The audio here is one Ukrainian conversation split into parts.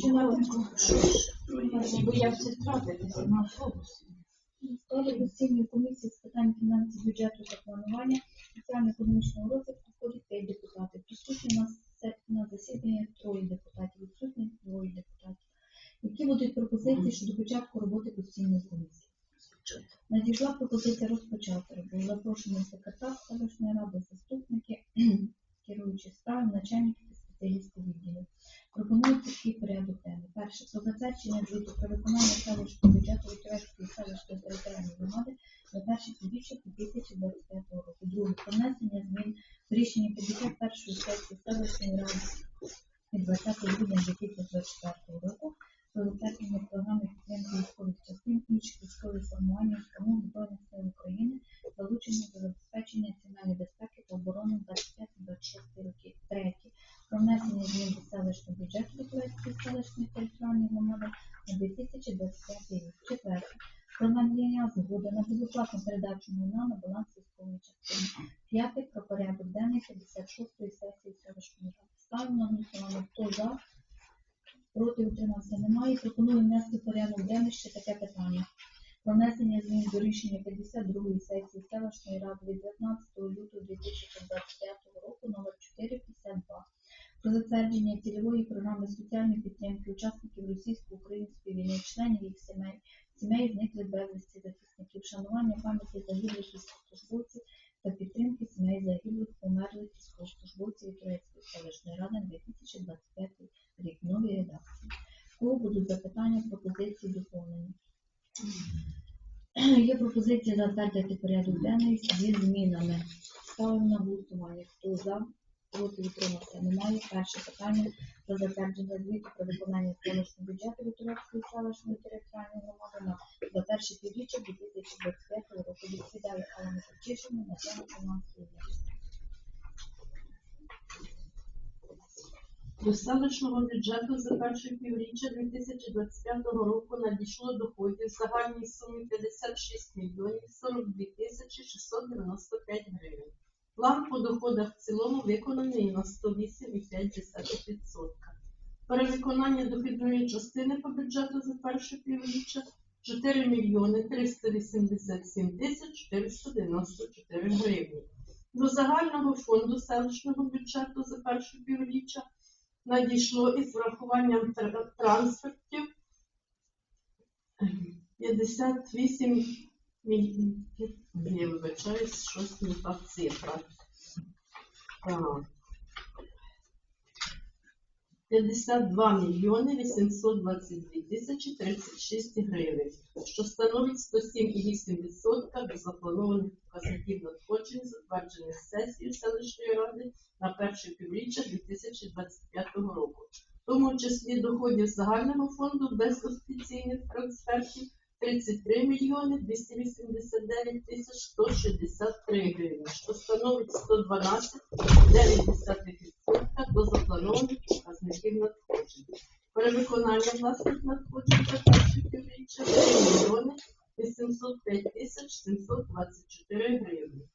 Чиновнику, бо я все втратитися на автобусі. Складу постійної комісії з питань фінансів, бюджету та планування соціально-економічного розвитку входить 5 депутатів. Присутні на, засіданні троє депутатів, відсутні двоє депутатів. Які будуть пропозиції щодо початку роботи постійної комісії? Надійшла пропозиція розпочати роботу. Запрошений секретар селищної ради, заступники, керуючі справи, начальники та відділу. Пропоную такий порядок денний. Перше, про затвердження звіту про виконання селищного бюджету Вікторської селищної територіальної громади на перші півріччя 2025 року. Друге, про внесення змін в рішенні 51-ї сесії селищної ради від 20 грудня 2024 року про затвердження програми підтримки військових частин інших військових формувань установ Збройних сил України, залучення до забезпечення національної безпеки та оборони 25-26 роки. Третє, про внесення змін до селищного бюджету Вікторської селищної територіальної громади на 2025 рік. Четверте, про надання згоди на безоплатну передачу майна на баланс військової частини. П'яте, про порядок денний 56-ї сесії селищної ради. Ставимо на голосування. Хто за? Проти утримався немає. Пропоную внести в порядок денний ще таке питання. Про внесення змін до рішення 52-ї сесії селищної ради від 19 лютого 2025 року номер 452 про затвердження цільової соціальної підтримки учасників російсько-української війни, членів їх сімей, сімей зниклих безвісті захисників, шанування пам'яті загиблих військовослужбовців та підтримки сімей загиблих померлих військовослужбовців Турецької селищної ради на 2025 рік. Нові редакції. Кого будуть запитання, пропозиції, доповнення? Є пропозиція затвердити порядок денний зі змінами. Ставимо на голосування. Хто за? Проти утримався. Немає. Перше питання про затвердження звіту про виконання селищного бюджету Вікторівської селищної територіальної громади на за перше півріччя 2025 року. Відповідає Алла Петчишина на тему фінансової власності. До селищного бюджету за перше півріччя 2025 року надійшло доходів в загальній сумі 56 мільйонів 42 тисячі 695 гривень. План по доходах в цілому виконаний на 108,5%. Перевиконання дохідної частини по бюджету за перше півріччя 4 мільйони 387 тисяч 494 гривні. До загального фонду селищного бюджету за перше півріччя надійшло із врахуванням транспортів трансфертів 58 мільйонів. Вибачаюсь, щось не та цифра. Так. 52 мільйони 822 тисячі 36 гривень, що становить 107,8% до запланованих показників надходжень, затверджених сесією селищної ради на перше півріччя 2025 року, в тому числі доходів загального фонду без офіційних трансфертів 33 мільйони 289 тисяч 163 гривні, що становить 112,9% до запланованих показників надходжень. Перевиконання власних надходжень за перше півріччя 3 мільйони 805 тисяч 724 гривні.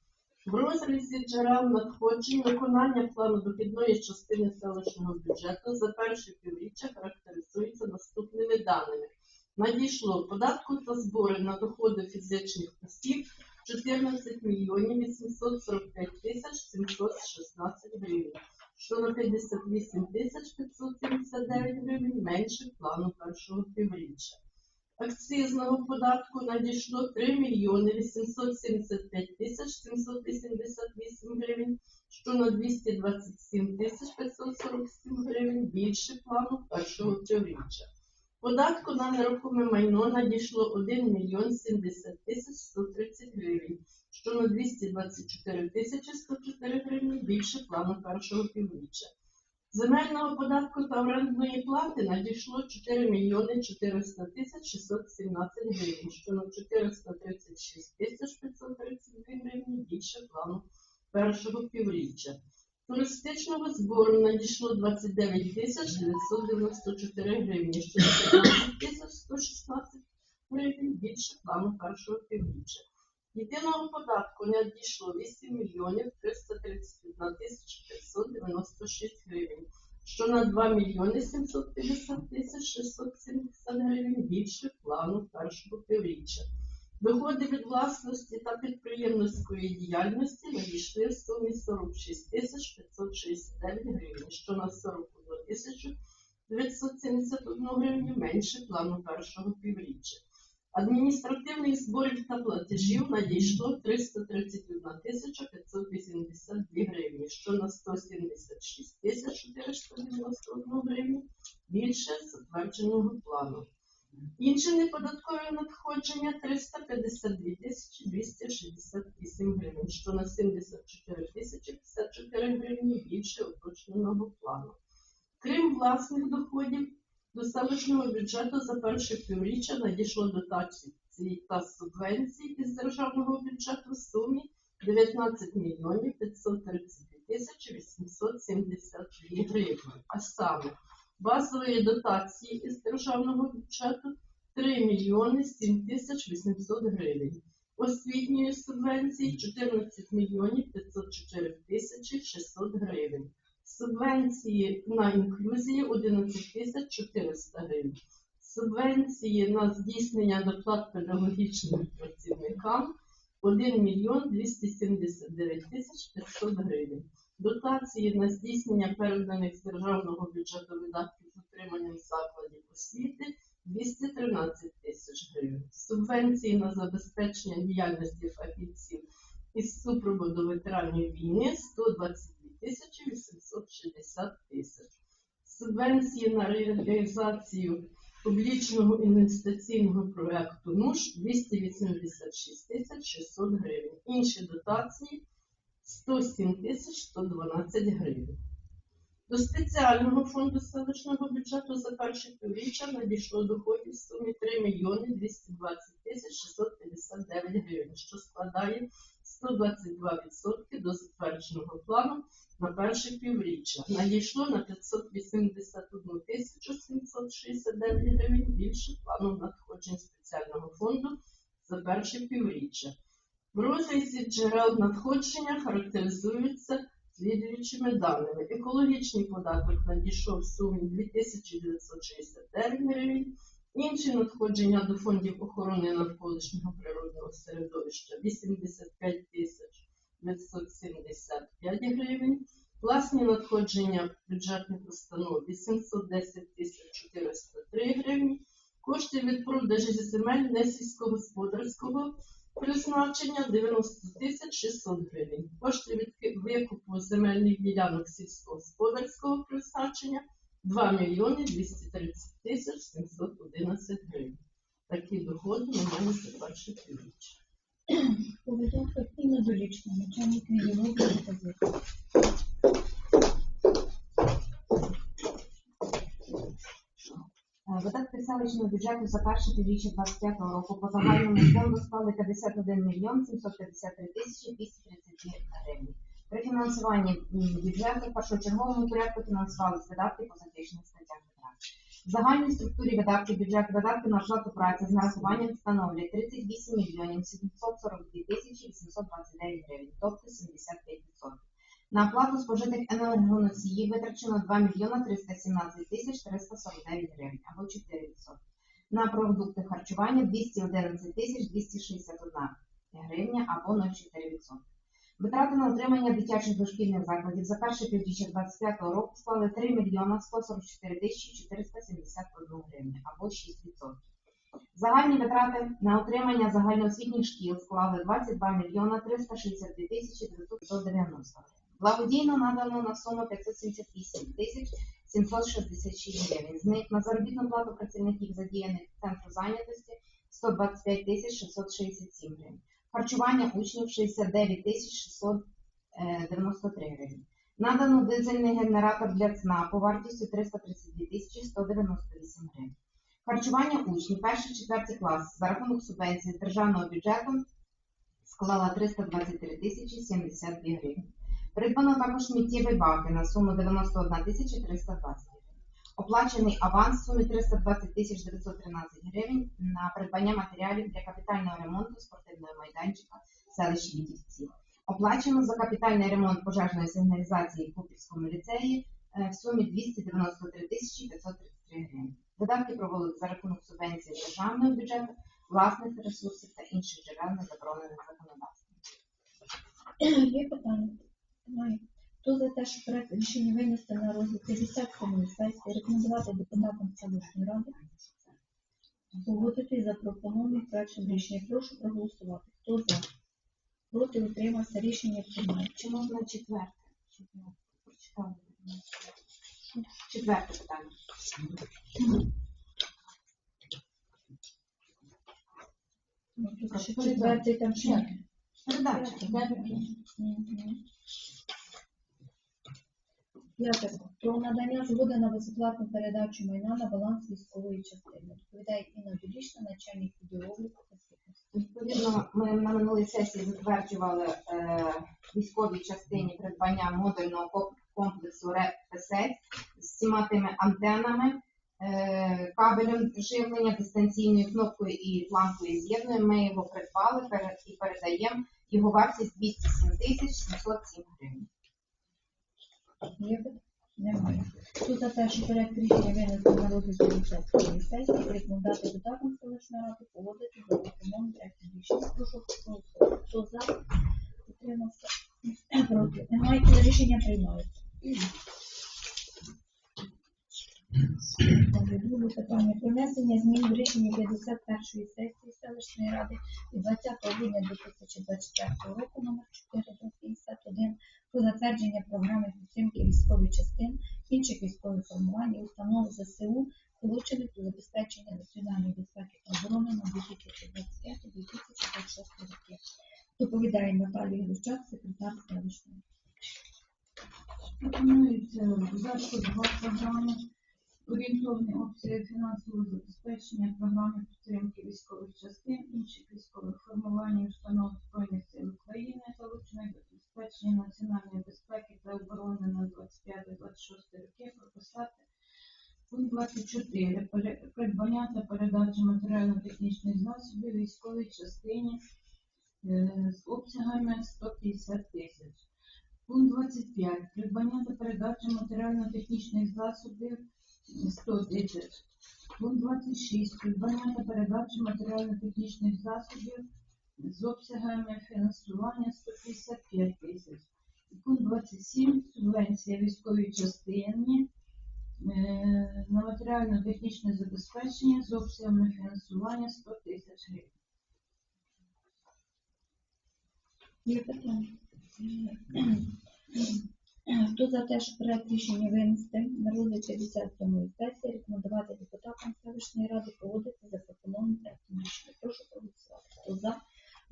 В розрізі джерел надходжень виконання плану дохідної частини селищного бюджету за перше півріччя характеризується наступними даними. Надійшло податку та збори на доходи фізичних осіб 14 мільйонів 845 тисяч 716 гривень, що на 58 тисяч 579 гривень менше плану першого півріччя. Акцизного податку надійшло 3 мільйони 875 тисяч 788 гривень, що на 227 тисяч 547 гривень більше плану першого півріччя. Податку на нерухоме майно надійшло 1 мільйон 70 тисяч 130 гривень, що на 224 тисячі 104 гривні більше плану першого півріччя. Земельного податку та орендної плати надійшло 4 мільйони 400 тисяч 617 гривень, що на 436 тисяч 532 гривні більше плану першого півріччя. Туристичного збору надійшло 29 тисяч 994 гривні, що на 15 тисяч 116 гривень більше плану першого півріччя. Єдиного податку надійшло 8 мільйонів 331 тисяч 596 гривень, що на 2 мільйони 750 тисяч 670 гривень більше плану першого півріччя. Доходи від власності та підприємницької діяльності надійшли в сумі 46 тисяч 569 гривень, що на 41 тисячу 971 гривню менше плану першого півріччя. Адміністративних зборів та платежів надійшло 331 тисяча 582 гривні, що на 176 тисяч 491 гривню більше затвердженого плану. Інші неподаткові надходження 352 тисячі 268 гривень, що на 74 тисячі 54 гривні більше уточненого плану. Крім власних доходів, до селищного бюджету за перше півріччя надійшло дотацій та субвенцій із державного бюджету в сумі 19 мільйонів 532 тисячі 872 гривні. А саме базової дотації із державного бюджету 3 мільйони 7 тисяч 800 гривень. Освітньої субвенції 14 мільйонів 504 тисячі 600 гривень. Субвенції на інклюзію 11 тисяч 400 гривень. Субвенції на здійснення доплат педагогічним працівникам 1 мільйон 279 тисяч 500 гривень. Дотації на здійснення переданих з державного бюджету видатків з утриманням закладів освіти 213 тисяч гривень. Субвенції на забезпечення діяльності фахівців із супроводу ветеранів війни 122 тисячі 860 тисяч. Субвенції на реалізацію публічного інвестиційного проекту НУШ 286 тисяч 600 гривень. Інші дотації 107 тисяч 112 гривень. До спеціального фонду селищного бюджету за перше півріччя надійшло доходів в сумі 3 мільйони 220 тисяч 659 гривень, що складає 122% до затвердженого плану на перше півріччя. Надійшло на 581 тисячу 769 гривень більше плану надходжень спеціального фонду за перше півріччя. В розрізі джерел надходження характеризуються слідуючими даними. Екологічний податок надійшов в сумі 2969 гривень, інші надходження до фондів охорони навколишнього природного середовища 85 975 гривень, власні надходження бюджетних установ 810 403 гривні, кошти від продажу земель несільськогосподарського призначення 90 тисяч 600 гривень. Кошти від викупу земельних ділянок сільськогосподарського призначення 2 мільйони 230 тисяч 711 гривень. Такі доходи ми маємо за перше півріччя. Повідомка і недолічно, начальник відділу пропозиції. Видатки селищного бюджету за перше півріччя 25 року по загальному фонду склали 51 мільйон 753 тисячі 232 гривні. При фінансуванні бюджету в першочерговому порядку фінансувалися видатки по заключених статтях витрат. В загальній структурі видатків бюджету видатки на оплату праці з нарахуванням становлять 38 мільйонів 742 тисячі 829 гривень, тобто 75%. На оплату спожитих енергоносіїв витрачено 2 мільйона 317 тисяч 349 гривень, або 4%. На продукти харчування 211 тисяч 261 гривня, або 0,4%. Витрати на утримання дитячих дошкільних закладів за перше півріччя 2025 року склали 3 мільйона 144 тисячі 471 гривню, або 6%. Загальні витрати на утримання загальноосвітніх шкіл склали 22 мільйона 362 тисячі 990 гривень. Благодійно надано на суму 578 тисяч 766 гривень. З них на заробітну плату працівників задіяних центру зайнятості 125 тисяч 667 гривень. Харчування учнів 69 тисяч 693 гривень. Надано дизельний генератор для ЦНАПу вартістю 332 тисячі 198 гривень. Харчування учнів перший четвертий клас за рахунок субвенції з державного бюджету склала 323 тисячі 72 гривень. Придбано також миттєві баки на суму 91 тисяча 320 гривень. Оплачений аванс в сумі 320 тисяч 913 гривень на придбання матеріалів для капітального ремонту спортивного майданчика в селищі Вітівці. Оплачено за капітальний ремонт пожежної сигналізації в Купівському ліцеї е, в сумі 293 тисячі 533 гривень. Видатки проводили за рахунок субвенції державного бюджету, власних ресурсів та інших джерел, не заборонених законодавством. Є питання? Немає. Хто за те, що проект рішення винести на розгляд 57 сесії, рекомендувати депутатам селищної ради погодити запропонований проектом рішення. Прошу проголосувати. Хто за? Проти утримався рішення приймає. Чи можна четверте? Четверте. Прочитали. Четверте питання. Ну, четвертий там ще. Передача. П'яте. Про надання згоди на безоплатну передачу майна на баланс військової частини. Відповідає Інна Білішна, начальник обліку. Відповідно, ми на минулій сесії затверджували е, військовій частині придбання модульного комплексу РЕП-10 з всіма тими антенами, е, кабелем живлення, дистанційною кнопкою і лампою з'єднуємо. Ми його придбали і передаємо. Його вартість 207 тисяч 707 гривень. Хто за те, що проект рішення винести на розгляд бюджетної сесії, рекомендувати депутатам селищної ради погодити за допомогою проекту рішення. Прошу. Хто за? Утримався? Проти? Немає. Рішення приймається. Друге питання. Про внесення змін в рішення 51-ї сесії селищної ради від 20 грудня 2024 року номер 451 про затвердження програми підтримки військових частин, інших військових формувань і установ ЗСУ, залучених до забезпечення національної безпеки та оборони на 2025-2026 роки. Доповідає Наталія Гущак, секретар селищної. Пропонується додатку два програми. Орієнтовні опції фінансового забезпечення програми підтримки військових частин, інших військових формувань установ Збройних сил України, залучених забезпечення національної безпеки та оборони на 25-26 роки прописати пункт 24. Придбання та передача матеріально-технічних засобів військовій частині е, з обсягами 150 тисяч. Пункт 25. Придбання та передача матеріально-технічних засобів 100 тисяч. Пункт 26. Придбання та передача матеріально-технічних засобів з обсягами фінансування 155 тисяч. Пункт 27. Субвенція військовій частині е, на матеріально-технічне забезпечення з обсягами фінансування 100 тисяч гривень. Є питання? Хто за те, що проект рішення винести на розгляд 57-ї сесії, рекомендувати депутатам селищної ради погодити запропонований проект рішення. Прошу проголосувати. Хто за?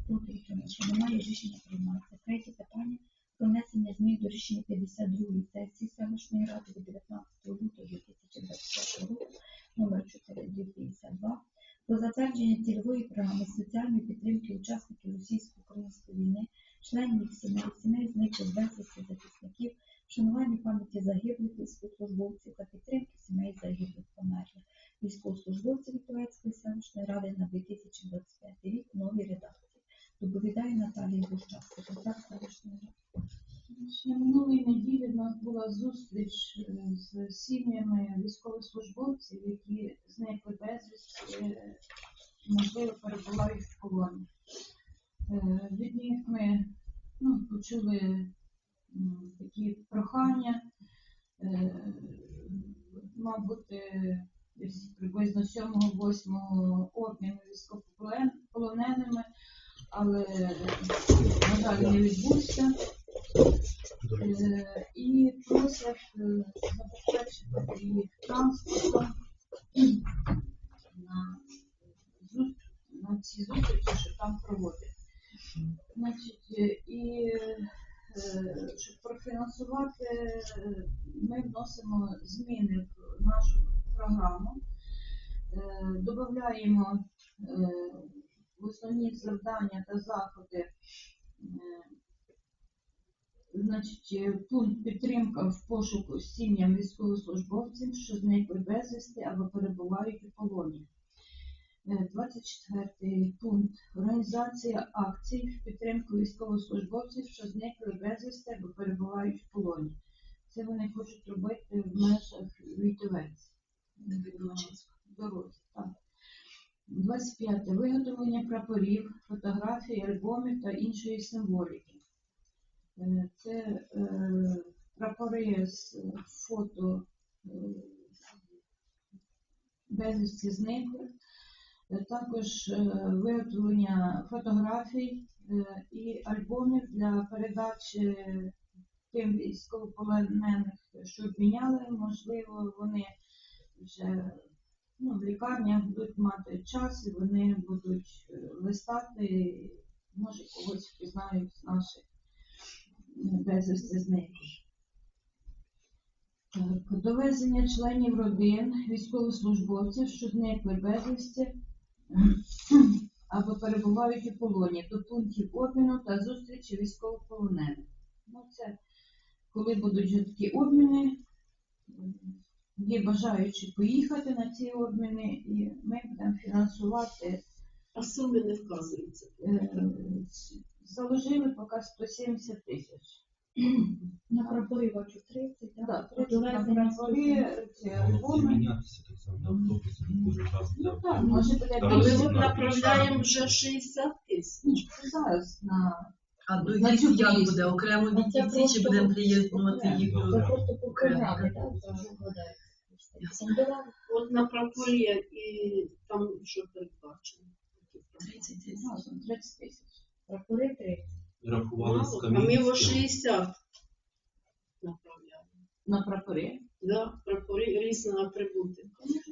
Проти утримався. Немає рішення приймається. Третє питання про внесення змін до рішення 52-ї сесії селищної ради від 19 лютого 2024 року номер 4252 про затвердження цільової програми соціальної підтримки учасників російсько-української війни, членів їх сімей, сімей зниклих безвісти захисників, вшанування пам'яті загиблих військовослужбовців та підтримки сімей загиблих померлих військовослужбовців Вітовецької селищної ради на 2025 рік в новій редакції. Доповідає Наталія Гущак, секретар селищної ради. Ще минулої неділі в нас була зустріч е, з сім'ями військовослужбовців, які зникли безвісти, е, можливо, перебувають в полоні. Е, Від них ми ну, почули такі прохання. мабуть, десь приблизно 7-8 обміну військовополоненими, але, на жаль, не відбувся. Е, і просять е, забезпечити їх транспортом на, зу- на ці зустрічі, що там проводять. Значить, е, і е, щоб профінансувати, е, ми вносимо зміни в нашу програму, Е, додаємо е, в основні завдання та заходи е, Значить, е, пункт підтримка в пошуку сім'ям військовослужбовців, що зникли безвісти або перебувають у полоні. Е, 24 пункт. Організація акцій в підтримку військовослужбовців, що зникли безвісти або перебувають в полоні. Це вони хочуть робити в межах Вітовець. Дорозі, так. 25. Виготовлення прапорів, фотографій, альбомів та іншої символіки. Е, Це е, прапори з фото е, безвісті зниклих, також виготовлення фотографій і альбомів для передачі тим військовополонених, що обміняли, можливо, вони вже ну, в лікарнях будуть мати час і вони будуть е, листати, може когось впізнають з наших е, безвісти зниклих. Довезення членів родин військовослужбовців, що зникли безвісті або перебувають у полоні до пунктів обміну та зустрічі військовополонених. Ну, це коли будуть такі обміни, є бажаючі поїхати на ці обміни, і ми будемо фінансувати. А суми не вказуються. Е, Заложили поки 170 тисяч. На прапори бачу 30, Так, так? на ці Це альбоми. мінятися так само на автобусі, дуже часто. Ну так, може буде Тобто ми направляємо вже 60 тисяч. зараз на А На доїзд цю як буде? Окремо Ну, від чи будемо приєднувати їх окремо. до Це просто по програмі, так? От на прапорі і там що передбачено. 30 тисяч. разом 30 тисяч. Прапори 30. Рахували з а ми його Кам'янським. 60 направляємо. На прапори. Да, прапори різні атрибути.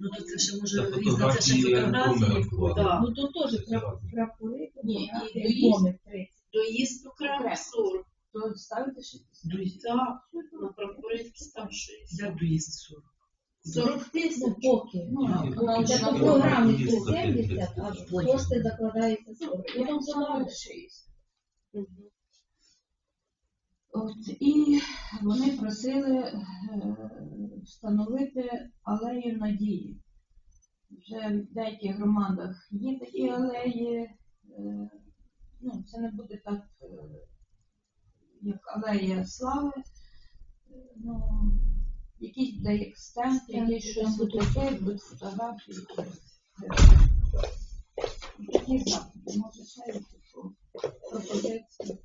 Ну то це ще Та може різна, це ще фотографії альбоми. Да. Ну то теж прапори, Ні, і доїзд. альбоми 30. Доїзд окремо Окремо. 40. То ставите 60. Доїзд. Так, на прапорі став 60. Як доїзд 40? 40 тисяч. Ну, поки. Ну, Ну, Це по програмі Доїзд 70, а кошти закладаються 40. Потім Потім становить 60. От, і вони просили е, встановити алею надії. Вже в деяких громадах є такі алеї. е, Ну, це не буде так, е, як алея слави. Е, Ну, якийсь буде як стенд, Стенд, якийсь щось таке, будуть фотографії. Такі заходи, може ще й таку пропозицію.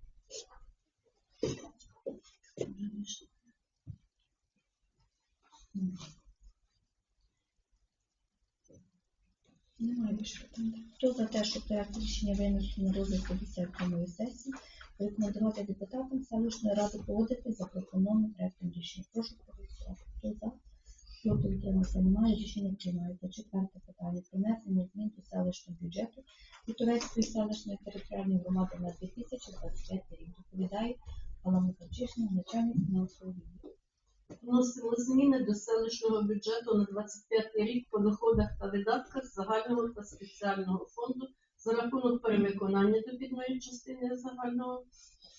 Немає більше питань. Хто за те, що проект рішення винесено на розгляд 57 сесії, рекомендувати депутатам селищної ради погодити запропонованим проектом рішення. Прошу? Проти утримався немає. Рішення приймається. Четверте питання. Про внесення змін до селищного бюджету Вітовецької селищної територіальної громади на 2025 рік. Доповідає Алла Михайловична, начальник фінансового відділу. Вносимо зміни до селищного бюджету на 25 рік по доходах та видатках загального та спеціального фонду за рахунок перевиконання дохідної частини загального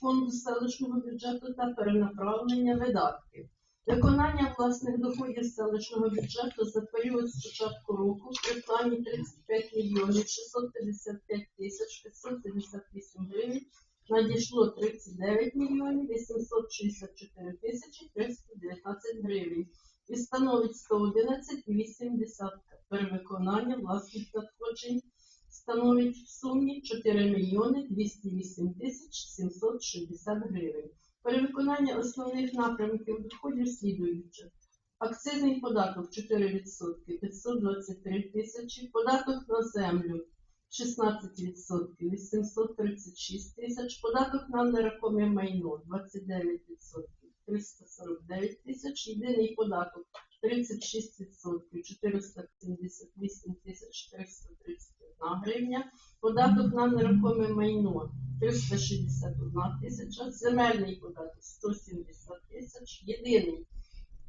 фонду селищного бюджету та перенаправлення видатків. Виконання власних доходів селищного бюджету за період з початку року при плані 35 мільйонів 655 тисяч 558 гривень надійшло 39 мільйонів 864 тисячі 319 гривень і становить 111,8 перевиконання власних надходжень становить в сумі 4 мільйони 208 тисяч 760 гривень. Перевиконання основних напрямків доходів слідуюче. Акцизний податок 4% 523 тисячі, податок на землю 16% 836 тисяч, податок на нерухоме майно 29% 349 тисяч, єдиний податок 36% 478 тисяч 331 гривня, податок на нерухоме майно 361 тисяча, земельний податок 170 тисяч, єдиний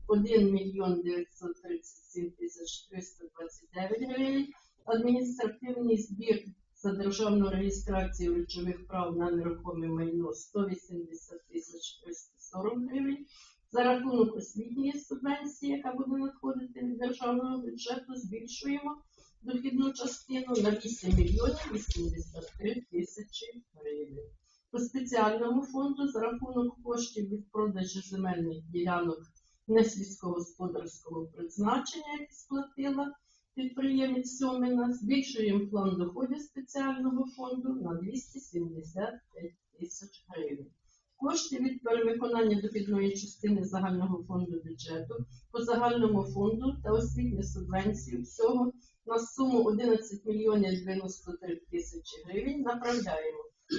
1 мільйон 937 тисяч 329 гривень, адміністративний збір за державну реєстрацію речових прав на нерухоме майно 180 тисяч 340 гривень. За рахунок освітньої субвенції, яка буде надходити від державного бюджету, збільшуємо дохідну частину на 8 мільйонів 83 тисячі гривень. По спеціальному фонду за рахунок коштів від продажу земельних ділянок не сільськогосподарського призначення, які сплатила підприємець Сьомина. Збільшуємо план доходів спеціального фонду на 275 тисяч гривень. Кошти від перевиконання дохідної частини загального фонду бюджету по загальному фонду та освітні субвенції всього на суму 11 мільйонів 93 тисячі гривень направляємо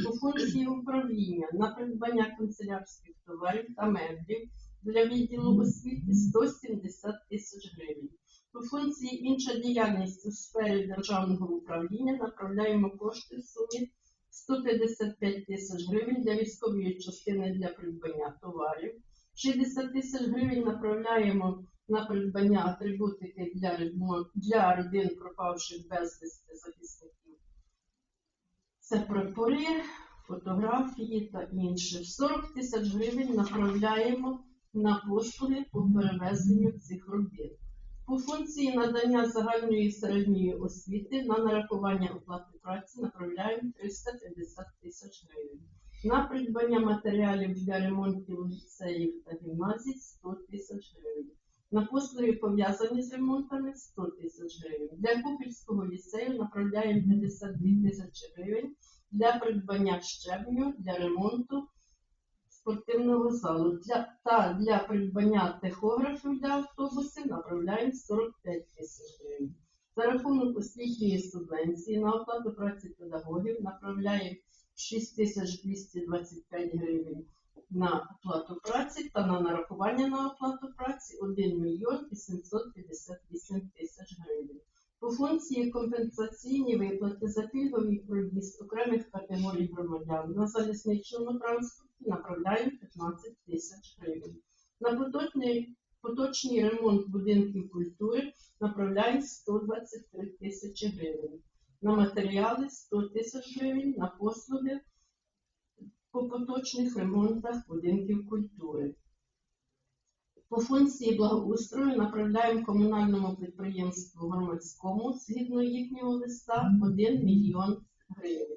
у функції управління на придбання канцелярських товарів та меблів для відділу освіти 170 тисяч гривень. У функції інша діяльність у сфері державного управління направляємо кошти в сумі 155 тисяч гривень для військової частини для придбання товарів. 60 тисяч гривень направляємо на придбання атрибутики для, для родин пропавших безвісти захисників. Це прапори, фотографії та інше. 40 тисяч гривень направляємо на послуги по перевезенню цих робіт. По функції надання загальної середньої освіти на нарахування оплати праці направляємо 350 тисяч гривень. На придбання матеріалів для ремонтів ліцеїв та гімназій 100 тисяч гривень. На послуги пов'язані з ремонтами 100 тисяч гривень. Для Купільського ліцею направляємо 52 тисячі гривень для придбання щебню для ремонту спортивного залу для, та для придбання тахографів для автобусів направляємо 45 тисяч гривень. За рахунок освітньої субвенції на оплату праці педагогів направляємо 6225 гривень на оплату праці та на нарахування на оплату праці 1 мільйон 858 тисяч гривень. По функції компенсаційні виплати за пільговий проїзд окремих категорій громадян на залізничному транспорті направляємо 15 тисяч гривень. На поточний, ремонт будинків культури направляємо 123 тисячі гривень. На матеріали 100 тисяч гривень, на послуги по поточних ремонтах будинків культури. По функції благоустрою направляємо комунальному підприємству громадському згідно їхнього листа 1 мільйон гривень.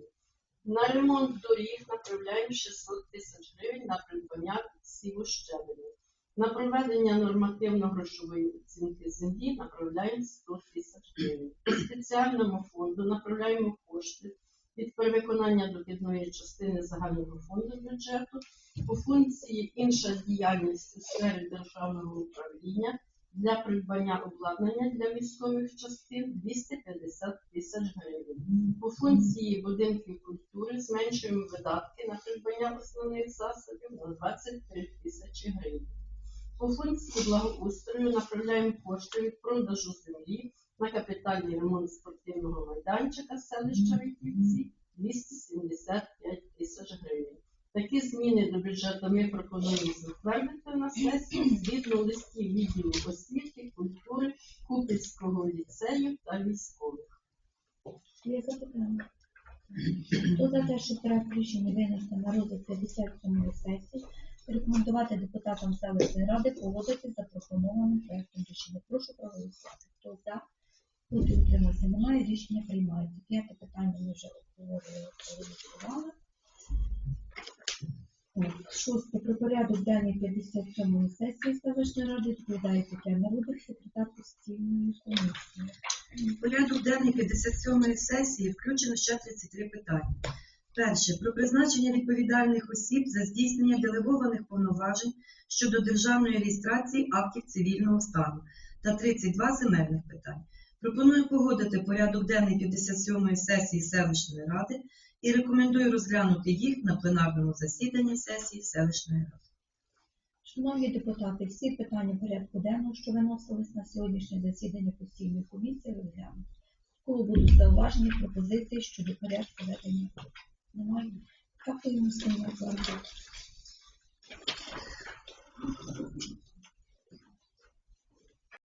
На ремонт доріг направляємо 600 тисяч гривень на придбання підсіву щебеню. На проведення нормативно-грошової оцінки землі направляємо 100 тисяч гривень. Спеціальному фонду направляємо кошти від перевиконання дохідної частини загального фонду бюджету по функції інша діяльність у сфері державного управління для придбання обладнання для військових частин 250 тисяч гривень. По функції будинків культури зменшуємо видатки на придбання основних засобів на 23 тисячі гривень. По функції благоустрою направляємо кошти від продажу землі на капітальний ремонт спортивного майданчика селища Вітівці 275 тисяч гривень. Такі зміни до бюджету ми пропонуємо затвердити на сесії згідно листів відділу освіти, культури, Купівського ліцею та військових. Є запитання? Хто за те, щоб проект рішення винести на розгляд 57 сесії, рекомендувати депутатам селищної ради погодити з запропонованим проектом рішення. Прошу проголосувати. Хто за? Проти утримався немає. Рішення приймається. П'яте питання ми вже обговорили, Шосте. Про порядок денний 57 сесії селищної ради відповідає Тетяна Рудик, секретар постійної комісії. Порядок денний 57-ї сесії включено ще 33 питання. Перше. Про призначення відповідальних осіб за здійснення делегованих повноважень щодо державної реєстрації актів цивільного стану та 32 земельних питань. Пропоную погодити порядок денний 57-ї сесії селищної ради і рекомендую розглянути їх на пленарному засіданні сесії селищної ради. Шановні депутати, всі питання порядку денного, що виносились на сьогоднішнє засідання постійної комісії, розглянуті. Коли будуть зауважені пропозиції щодо порядку ведення? Немає. Дякую, Мустина, за роботу.